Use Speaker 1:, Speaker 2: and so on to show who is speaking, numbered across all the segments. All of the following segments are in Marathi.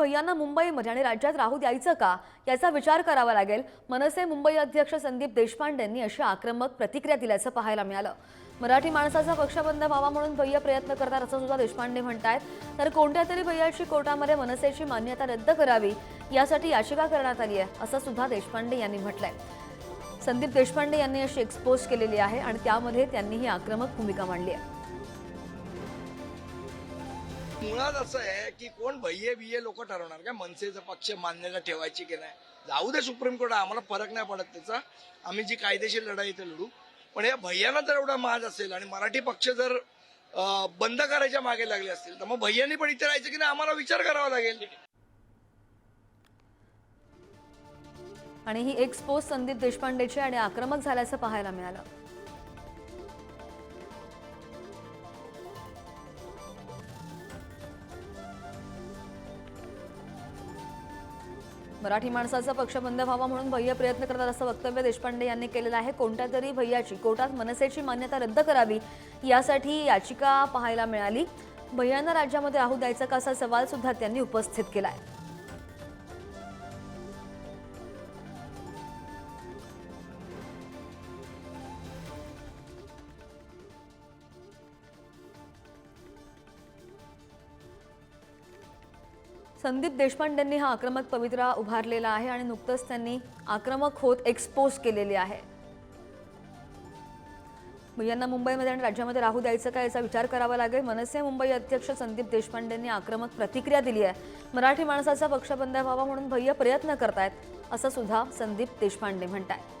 Speaker 1: भैयांना मुंबईमध्ये आणि राज्यात राहू द्यायचं का याचा विचार करावा लागेल. मनसे मुंबई अध्यक्ष संदीप देशपांडेंनी अशी आक्रमक प्रतिक्रिया दिल्याचं पाहायला मिळालं. मराठी माणसाचा पक्षबंध व्हावा म्हणून भैया प्रयत्न करतात असं सुद्धा देशपांडे म्हणतायत. तर कोणत्या तरी भैयाची कोर्टामध्ये मनसेची मान्यता रद्द करावी यासाठी याचिका करण्यात आली आहे असं सुद्धा देशपांडे यांनी म्हटलंय. संदीप देशपांडे यांनी अशी एक्सपोज केलेली आहे आणि त्यामध्ये त्यांनी ही आक्रमक भूमिका मांडली आहे.
Speaker 2: मुळात असं आहे की कोण भैये बिये लोक ठरवणार का? मनसेचा पक्ष मान्यता ठेवायची की नाही? जाऊ दे सुप्रीम कोर्ट आम्हाला फरक नाही पडत त्याचा. आम्ही जी कायदेशीर लढाई इथे लढू. पण या भैयाला जर एवढा माज असेल आणि मराठी पक्ष जर बंद करायच्या मागे लागले असतील तर मग भैयांनी पण इथे राहायचं की नाही? आम्हाला विचार करावा लागेल.
Speaker 1: आणि ही एक्सपोज संदीप देशपांडेची आणि आक्रमक झाल्याचं पाहायला मिळालं. मराठी माणसाचा पक्षबंध व्हावा म्हणून भैया प्रयत्न करतात असं वक्तव्य देशपांडे यांनी केलेलं आहे. कोणत्या तरी भैयाची कोर्टात मनसेची मान्यता रद्द करावी यासाठी याचिका पाहायला मिळाली. भैयांना राज्यामध्ये राहू द्यायचा का असा सवाल सुद्धा त्यांनी उपस्थित केला आहे संदीप देशपांडेंनी हा आक्रमक पवित्रा उभारलेला आहे आणि नुकतंच त्यांनी आक्रमक होत एक्सपोज केलेली आहे. यांना मुंबईमध्ये आणि राज्यामध्ये राहू द्यायचं का याचा विचार करावा लागेल? मनसे मुंबई अध्यक्ष संदीप देशपांडेंनी आक्रमक प्रतिक्रिया दिली आहे. मराठी माणसाचा पक्षबंध व्हावा म्हणून भैया प्रयत्न करतायत असं सुद्धा संदीप देशपांडे म्हणतायत.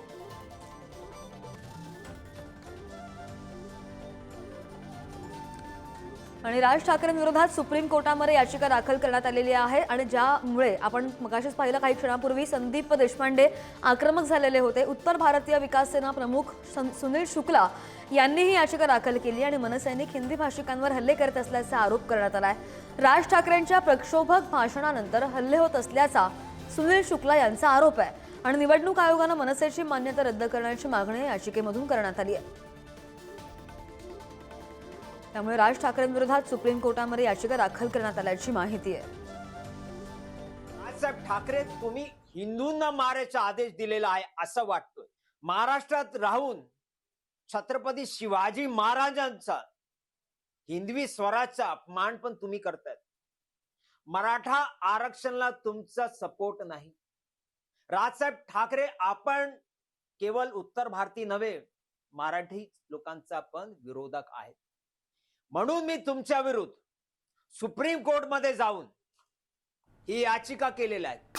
Speaker 1: आणि राज ठाकरेंविरोधात सुप्रीम कोर्टामध्ये याचिका दाखल करण्यात आलेली आहे आणि ज्यामुळे आपण मगाशीच पाहिलं काही क्षणापूर्वी संदीप देशपांडे आक्रमक झालेले होते. उत्तर भारतीय विकास सेना प्रमुख सुनील शुक्ला यांनी ही याचिका दाखल केली आणि मनसैनिक हिंदी भाषिकांवर हल्ले करत असल्याचा आरोप करण्यात आलाय. राज ठाकरेंच्या प्रक्षोभक भाषणानंतर हल्ले होत असल्याचा सुनील शुक्ला यांचा आरोप आहे. आणि निवडणूक आयोगानं मनसेची मान्यता रद्द करण्याची मागणी याचिकेमधून करण्यात आली आहे. त्यामुळे राज ठाकरेंविरोधात सुप्रीम कोर्टामध्ये याचिका दाखल करण्यात आल्याची माहिती आहे.
Speaker 3: राजसाहेब ठाकरे तुम्ही हिंदूंना मारायचा आदेश दिलेला आहे असं वाटतोय. महाराष्ट्रात राहून छत्रपती शिवाजी महाराजांचा हिंदवी स्वराजचा अपमान पण तुम्ही करतायत. मराठा आरक्षणाला तुमचा सपोर्ट नाही. राजसाहेब ठाकरे आपण केवळ उत्तर भारतीय नव्हे मराठी लोकांचा पण विरोधक आहेत. म्हणून मी तुमच्या विरुद्ध सुप्रीम कोर्टमध्ये जाऊन ही याचिका केलेल्या आहेत